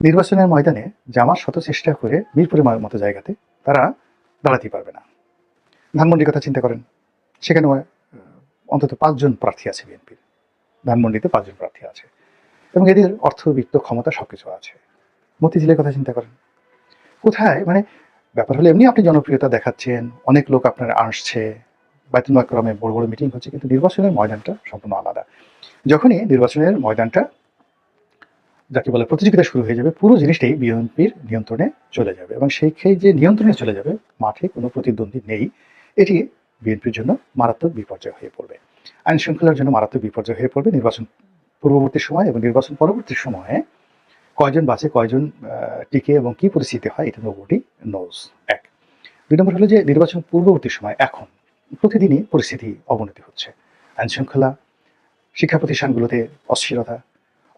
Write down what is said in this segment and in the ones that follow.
নির্বাচনের ময়দানে জামাত শত চেষ্টা করে মিরপুরের মতো জায়গাতে তারা দাঁড়াতে পারবে না। ধানমন্ডির কথা চিন্তা করেন। সেখানে অন্তত পাঁচজন প্রার্থী আছে বিএনপির। ধানমন্ডিতে পাঁচজন প্রার্থী আছে। এবং এদের অর্থ, বিত্ত, ক্ষমতা সবকিছু আছে। মতিঝিলের কথা চিন্তা করেন। কোথায়? মানে ব্যাপার হলো এমনি আপনি জনপ্রিয়তা দেখাচ্ছেন, অনেক লোক আপনার আসছে বাইতুল মাকরমে বড় বড় মিটিং হচ্ছে, কিন্তু নির্বাচনের ময়দানটা সম্পূর্ণ আলাদা। যখনই নির্বাচনের ময়দানটা যাকে বলে প্রতিযোগিতা শুরু হয়ে যাবে, পুরো জিনিসটাই বিএনপির নিয়ন্ত্রণে চলে যাবে এবং সেই যে নিয়ন্ত্রণে চলে যাবে, মাঠে কোনো প্রতিদ্বন্দ্বী নেই। এটি বিএনপির জন্য মারাত্মক বিপর্যয় হয়ে পড়বে। আইন শৃঙ্খলার জন্য মারাত্মক বিপর্যয় হয়ে পড়বে নির্বাচন পূর্ববর্তী সময় এবং নির্বাচন পরবর্তী সময়ে কয়জন বাঁচে, কয়জন টিকে এবং কি পরিস্থিতি হয়, এটা নোবডি নোজ এক। দুই নম্বর হলো যে নির্বাচন পূর্ববর্তী সময়, এখন প্রতিদিনই পরিস্থিতি অবনতি হচ্ছে। আইন শৃঙ্খলা শিক্ষা প্রতিষ্ঠানগুলোতে অস্থিরতা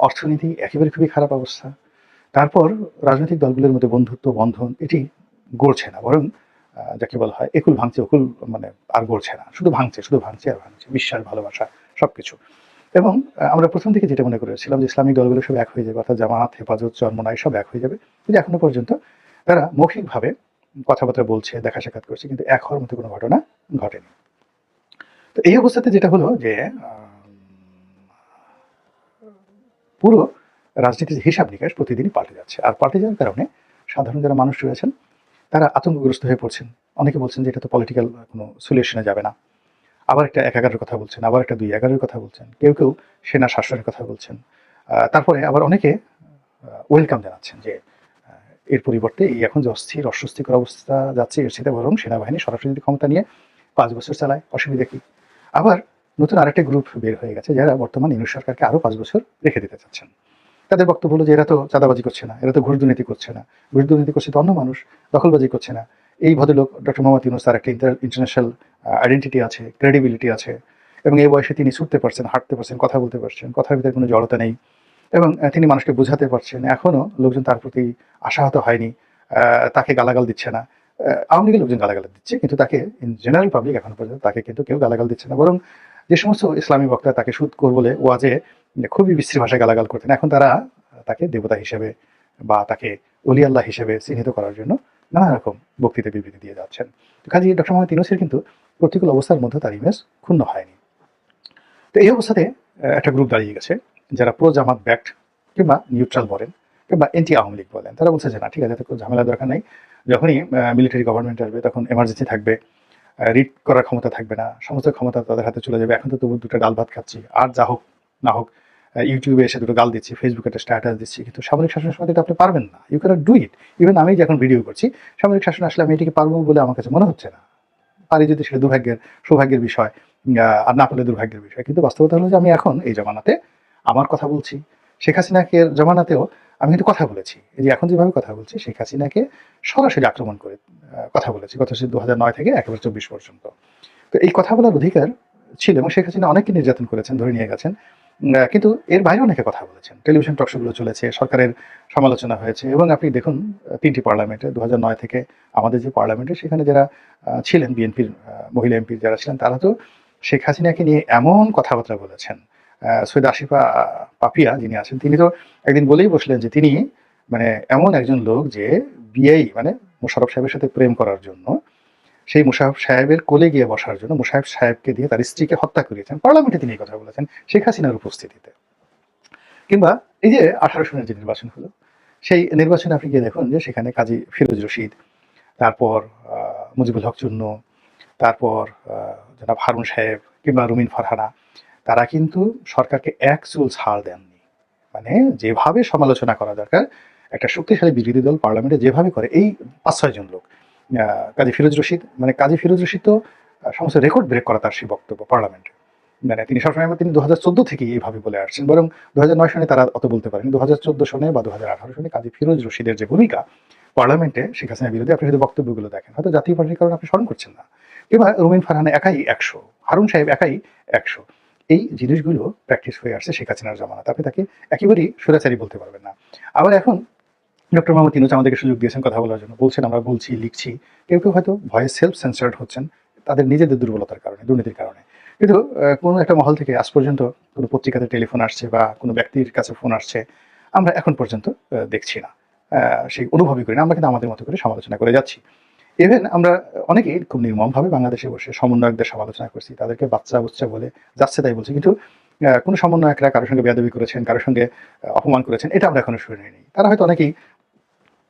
অর্থনীতি একেবারে খুবই খারাপ অবস্থা। তারপর রাজনৈতিক দলগুলোর মধ্যে বন্ধুত্ব, বন্ধন এটি গড়ছে না, বরং যাকে বলা হয় একুল ভাঙছে, অকুল মানে আর গড়ছে না। শুধু ভাঙছে শুধু ভাঙছে আর ভাঙছে, বিশ্বাস, ভালোবাসা, সবকিছু। এবং আমরা প্রথম থেকে যেটা মনে করেছিলাম যে ইসলামিক দলগুলো সব এক হয়ে যাবে, অর্থাৎ জামাত হেফাজত, চরমনাই সব এক হয়ে যাবে। কিন্তু এখনও পর্যন্ত তারা মৌখিকভাবে কথাবার্তা বলছে, দেখা সাক্ষাৎ করছে, কিন্তু এক হওয়ার মতো কোনো ঘটনা ঘটেনি। তো এই অবস্থাতে যেটা হলো যে আম, পুরো রাজনীতির হিসাব নিকাশ প্রতিদিনই পাল্টে যাচ্ছে। আর পাল্টে যাওয়ার কারণে সাধারণ যারা মানুষ রয়েছেন তারা আতঙ্কগ্রস্ত হয়ে পড়ছেন। অনেকে বলছেন যে এটা তো পলিটিক্যাল কোনো সলিউশনে যাবে না। আবার একটা এক এগারোর কথা বলছেন, আবার একটা দুই এগারোর কথা বলছেন, কেউ কেউ সেনা শাসনের কথা বলছেন। তারপরে আবার অনেকে ওয়েলকাম জানাচ্ছেন যে এর পরিবর্তে এই এখন যে অস্থির, অস্বস্তিকর অবস্থা যাচ্ছে, এর সাথে বরং সেনাবাহিনী সরাসরি ক্ষমতা নিয়ে পাঁচ বছর চালায়, অসুবিধা কি? আবার নতুন আরেকটা গ্রুপ বের হয়ে গেছে যারা বর্তমান ইউনিট সরকারকে আরও পাঁচ বছর রেখে দিতে চাচ্ছেন। তাদের বক্তব্য হলো যে এরা তো চাঁদাবাজি করছে না, এরা তো ঘুষ দুর্নীতি করছে না। ঘুষ দুর্নীতি করছে তো অন্য মানুষ, দখলবাজি করছে না। এই ভদ্রলোক ডক্টর মোহাম্মদ ইউনুস তার একটা ইন্টারন্যাশনাল আইডেন্টিটি আছে ক্রেডিবিলিটি আছে এবং এই বয়সে তিনি ছুটতে পারছেন, হাঁটতে পারছেন, কথা বলতে পারছেন, কথার ভিতরে কোনো জড়তা নেই এবং তিনি মানুষকে বোঝাতে পারছেন। এখনও লোকজন তার প্রতি আশাহত হয়নি তাকে গালাগাল দিচ্ছে না। আওয়ামী লীগের লোকজন গালাগাল দিচ্ছে, কিন্তু তাকে ইন জেনারেল পাবলিক এখন পর্যন্ত তাকে কিন্তু কেউ গালাগাল দিচ্ছে না। বরং যে সমস্ত ইসলামী বক্তা তাকে সুদ কর বলে ওয়াজে খুবই বিশ্রী ভাষায় গালাগাল করতেন, এখন তারা তাকে দেবতা হিসেবে বা তাকে অলি আল্লাহ হিসেবে চিহ্নিত করার জন্য নানা রকম বক্তৃতা বিবৃতি দিয়ে যাচ্ছেন। কাজে ডক্টর মোহাম্মদ ইউনুসের কিন্তু প্রতিকূল অবস্থার মধ্যে তার ইমেজ ক্ষুণ্ণ হয়নি। তো এই অবস্থাতে একটা গ্রুপ দাঁড়িয়ে গেছে যারা প্রো জামাত ব্যাক্ট কিংবা নিউট্রাল বলেন কিংবা এন্টি আওয়ামী লীগ বলেন। তারা বলছে যে না, ঠিক আছে ঝামেলার দরকার নেই। যখনই মিলিটারি গভর্নমেন্ট আসবে, তখন এমার্জেন্সি থাকবে। রিড করার ক্ষমতা থাকবে না। সমস্ত ক্ষমতা তাদের হাতে চলে যাবে। এখন তো তবু দুটো ডাল ভাত খাচ্ছি। আর যা হোক, না হোক ইউটিউবে এসে দুটো গাল দিচ্ছি ফেসবুকে একটা স্ট্যাটাস দিচ্ছি, কিন্তু সামরিক শাসনের সময় এটা আপনি পারবেন না। You can do it even আমি যখন ভিডিও করছি, সামরিক শাসন আসলে আমি এটিকে পারব বলে আমার কাছে মনে হচ্ছে না। পারি যদি সেটা দুর্ভাগ্যের, সৌভাগ্যের বিষয় আর না পারলে দুর্ভাগ্যের বিষয়। কিন্তু বাস্তবতা হলো যে আমি এখন এই জমানাতে আমার কথা বলছি। শেখ হাসিনাকে জমানাতেও আমি কিন্তু কথা বলেছি। এই যে এখন যেভাবে কথা বলছি, শেখ হাসিনাকে সরাসরি আক্রমণ করে কথা বলেছি গত দু হাজার নয় থেকে একেবারে চব্বিশ পর্যন্ত। তো এই কথা বলার অধিকার ছিল এবং শেখ হাসিনা অনেককে নির্যাতন করেছেন, ধরে নিয়ে গেছেন কিন্তু এর বাইরে অনেকে কথা বলেছেন। টেলিভিশন টকশোগুলো চলেছে, সরকারের সমালোচনা হয়েছে এবং আপনি দেখুন তিনটি পার্লামেন্টে দু নয় থেকে আমাদের যে পার্লামেন্টে সেখানে যারা ছিলেন বিএনপির মহিলা এমপি যারা ছিলেন, তারা তো শেখ হাসিনাকে নিয়ে এমন কথাবার্তা বলেছেন। সৈয়দ আশিফা পাপিয়া যিনি আছেন, তিনি তো একদিন বলেই বসলেন যে তিনি মানে এমন একজন লোক যে বিয়েই মানে মোশারফ সাহেবের সাথে প্রেম করার জন্য, সেই মুশারফ সাহেবের কোলে গিয়ে বসার জন্য, মুশারফ সাহেবকে দিয়ে তার স্ত্রীকে হত্যা করিয়েছেন পার্লামেন্টে তিনি এই কথা বলেছেন, শেখ হাসিনার উপস্থিতিতে। কিংবা এই যে আঠারো সনের যে নির্বাচন হলো, সেই নির্বাচনে আপনি গিয়ে দেখুন যে সেখানে কাজী ফিরোজ রশিদ, তারপর মুজিবুল হক চূর্ণ তারপর জনাব হারুন সাহেব কিংবা রুমিন ফারহানা তারা কিন্তু সরকারকে এক চুল ছাড় দেননি। মানে যেভাবে সমালোচনা করা দরকার, একটা শক্তিশালী বিরোধী দল পার্লামেন্টে যেভাবে করে, এই পাঁচ ছয়জন লোক কাজী ফিরোজ রশিদ মানে কাজী ফিরোজ রশিদ তো সমস্ত রেকর্ড ব্রেক করা তার সেই বক্তব্য পার্লামেন্টে। মানে তিনি সবসময় তিনি দু হাজার চোদ্দ থেকেই এইভাবে বলে আসছেন, বরং দু হাজার নয় সনে তারা অত বলতে পারেন। দু হাজার চোদ্দ সনে বা দু হাজার আঠারো সনে কাজী ফিরোজ রশিদের যে ভূমিকা, পার্লামেন্টে শেখ হাসিনার বিরুদ্ধে আপনি শুধু বক্তব্যগুলো দেখেন, হয়তো জাতীয় পার্টির কারণে আপনি স্মরণ করছেন না। এবার রুমিন ফারহানা একাই একশো, হারুন সাহেব একাই একশো। এই জিনিসগুলো প্র্যাকটিস হয়ে আসছে শেখ হাসিনার জামানাতে। আপনি তাকে একেবারেই সুরাচারী বলতে পারবেন না। আবার এখন ডক্টর মোহাম্মদ ইনুজ আমাদেরকে সুযোগ দিয়েছেন কথা বলার জন্য। বলছেন, আমরা বলছি, লিখছি। কেউ কেউ হয়তো ভয়ে সেলফ সেন্সার্ড হচ্ছেন, তাদের নিজেদের দুর্বলতার কারণে, দুর্নীতির কারণে। কিন্তু কোনো একটা মহল থেকে আজ পর্যন্ত কোনো পত্রিকাতে টেলিফোন আসছে বা কোনো ব্যক্তির কাছে ফোন আসছে, আমরা এখন পর্যন্ত দেখছি না। সেই অনুভবই করি না। আমরা কিন্তু আমাদের মতো করে সমালোচনা করে যাচ্ছি। ইভেন আমরা অনেকেই খুব নির্মমভাবে বাংলাদেশে বসে সমন্বয়কদের সমালোচনা করছি, তাদেরকে বাচ্চা বুচ্চা বলে যাচ্ছে তাই বলছি। কিন্তু কোনো সমন্বয়করা কারোর সঙ্গে বেয়াদবি করেছেন, কারোর সঙ্গে অপমান করেছেন, এটা আমরা এখনও শুনে নিই তারা হয়তো অনেকেই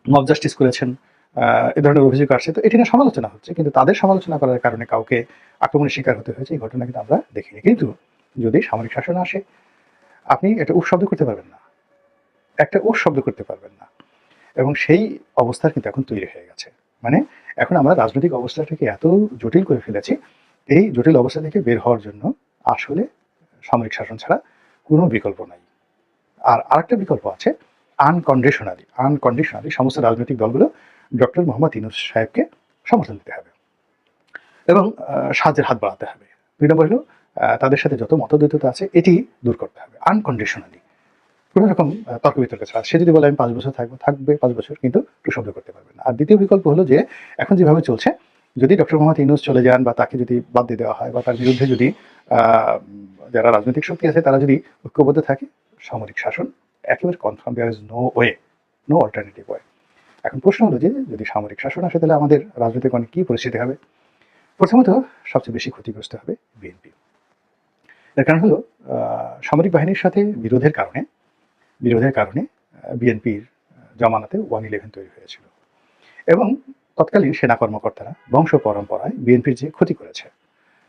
মব জাস্টিস করেছেন এ ধরনের অভিযোগ আসছে। তো এটি নিয়ে সমালোচনা হচ্ছে, কিন্তু তাদের সমালোচনা করার কারণে কাউকে আক্রমণের শিকার হতে হয়েছে, এই ঘটনা কিন্তু আমরা দেখিনি। কিন্তু যদি সামরিক শাসন আসে, আপনি এটা উপ শব্দ করতে পারবেন না। একটা উপ শব্দ করতে পারবেন না। এবং সেই অবস্থা কিন্তু এখন তৈরি হয়ে গেছে। মানে এখন আমরা রাজনৈতিক অবস্থাটাকে এত জটিল করে ফেলেছি, এই জটিল অবস্থা থেকে বের হওয়ার জন্য আসলে সামরিক শাসন ছাড়া কোনো বিকল্প নাই। আর আরেকটা বিকল্প আছে আনকন্ডিশনালি আনকন্ডিশনালি সমস্ত রাজনৈতিক দলগুলো ডক্টর মোহাম্মদ ইনুস সাহেবকে সমর্থন দিতে হবে এবং সাহায্যের হাত বাড়াতে হবে। দুই নম্বর হলো তাদের সাথে যত মতদ্বৈততা আছে, এটি দূর করতে হবে আনকন্ডিশনালি কোনো রকম তর্ক বিতর্ক ছাড়া। সে যদি বলে, আমি পাঁচ বছর থাকব, থাকবে পাঁচ বছর, কিন্তু শব্দ করতে পারবেন আর দ্বিতীয় বিকল্প হলো যে, এখন যেভাবে চলছে, যদি ডক্টর মোহাম্মদ ইনুস চলে যান বা তাকে যদি বাদ দিয়ে দেওয়া হয় বা তার বিরুদ্ধে যদি যারা রাজনৈতিক শক্তি আছে, তারা যদি ঐক্যবদ্ধ থাকে, সামরিক শাসন, একেবারে confirm there is no way no alternative way এখন প্রশ্ন হলো যে, যদি সামরিক শাসন আসে, তাহলে আমাদের রাজনৈতিক অনেক কী পরিস্থিতি হবে? প্রথমত, সবচেয়ে বেশি ক্ষতিগ্রস্ত হবে বিএনপি। এর কারণ হলো সামরিক বাহিনীর সাথে বিরোধের কারণে বিরোধের কারণে বিএনপির জমানাতে ওয়ান ইলেভেন তৈরি হয়েছিল। এবং তৎকালীন সেনা কর্মকর্তারা বংশ পরম্পরায় বিএনপির যে ক্ষতি করেছে,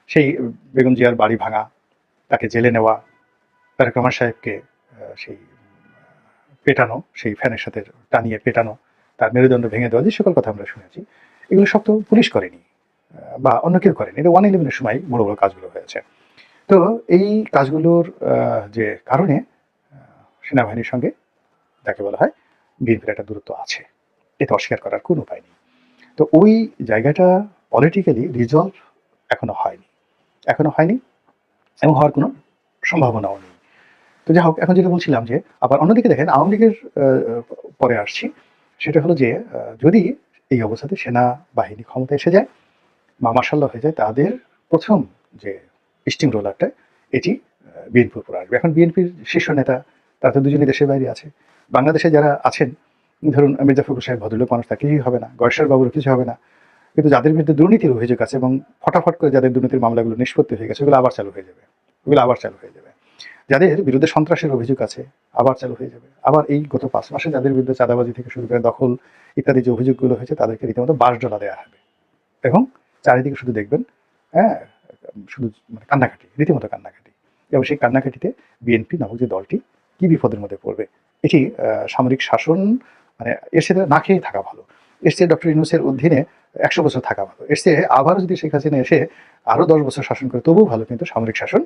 সেই বেগম জিয়ার বাড়ি ভাঙা, তাকে জেলে নেওয়া, তারেক রহমান সাহেবকে সেই পেটানো, সেই ফ্যানের সাথে টানিয়ে পেটানো, তার মেরুদণ্ড ভেঙে দেওয়া, যে সকল কথা আমরা শুনেছি, এগুলো সব তো পুলিশ করেনি বা অন্য কেউ করেনি। এটা ওয়ান ইলেভেনের সময় বড় বড় কাজগুলো হয়েছে। তো এই কাজগুলোর যে কারণে সেনাবাহিনীর সঙ্গে, যাকে বলা হয় বিএনপির একটা দূরত্ব আছে। এতে অস্বীকার করার কোনো উপায় নেই। তো ওই জায়গাটা পলিটিক্যালি রিজলভ এখনও হয়নি। এখনও হয়নি এবং হওয়ার কোনো সম্ভাবনাও নেই। তো যাই হোক, এখন যেটা বলছিলাম যে, আবার অন্যদিকে দেখেন, আওয়ামী লীগের পরে আসছি। সেটা হলো যে যদি এই অবস্থাতে সেনাবাহিনী ক্ষমতা এসে যায়, বা মার্শাল্লাহ হয়ে যায়, তাদের প্রথম যে স্টিম রোলারটা এটি বিএনপির উপর আসবে। এখন বিএনপির শীর্ষ নেতা তারা তো দুজনই দেশের বাইরে আছে। বাংলাদেশে যারা আছেন, ধরুন মির্জা ফখরুল সাহেব ভদ্রলোক, মানুষ তার কিছুই হবে না। গয়েশ্বর বাবুর কিছু হবে না। কিন্তু যাদের বিরুদ্ধে দুর্নীতির অভিযোগ আছে এবং ফটাফট করে যাদের দুর্নীতির মামলাগুলো নিষ্পত্তি হয়ে গেছে ওগুলো আবার চালু হয়ে যাবে। ওগুলো আবার চালু হয়ে যাবে। যাদের বিরুদ্ধে সন্ত্রাসের অভিযোগ আছে, আবার চালু হয়ে যাবে। আবার এই গত পাঁচ মাসে যাদের বিরুদ্ধে চাঁদাবাজি থেকে শুরু করে দখল ইত্যাদি যে অভিযোগগুলো হয়েছে, তাদেরকে রীতিমতো বাস ডলা দেওয়া হবে। এবং চারিদিকে শুধু দেখবেন হ্যাঁ শুধু মানে কান্নাকাটি, রীতিমতো কান্নাকাটি। এবং সেই কান্নাকাটিতে বিএনপি নামক যে দলটি কি বিপদের মধ্যে পড়বে? এটি সামরিক শাসন মানে এর সাথে না খেয়ে থাকা ভালো। এর চেয়ে ডক্টর ইউনুসের অধীনে একশো বছর থাকা ভালো। এর চেয়ে আবারও যদি শেখ হাসিনা এসে আরও দশ বছর শাসন করে, তবুও ভালো, কিন্তু সামরিক শাসন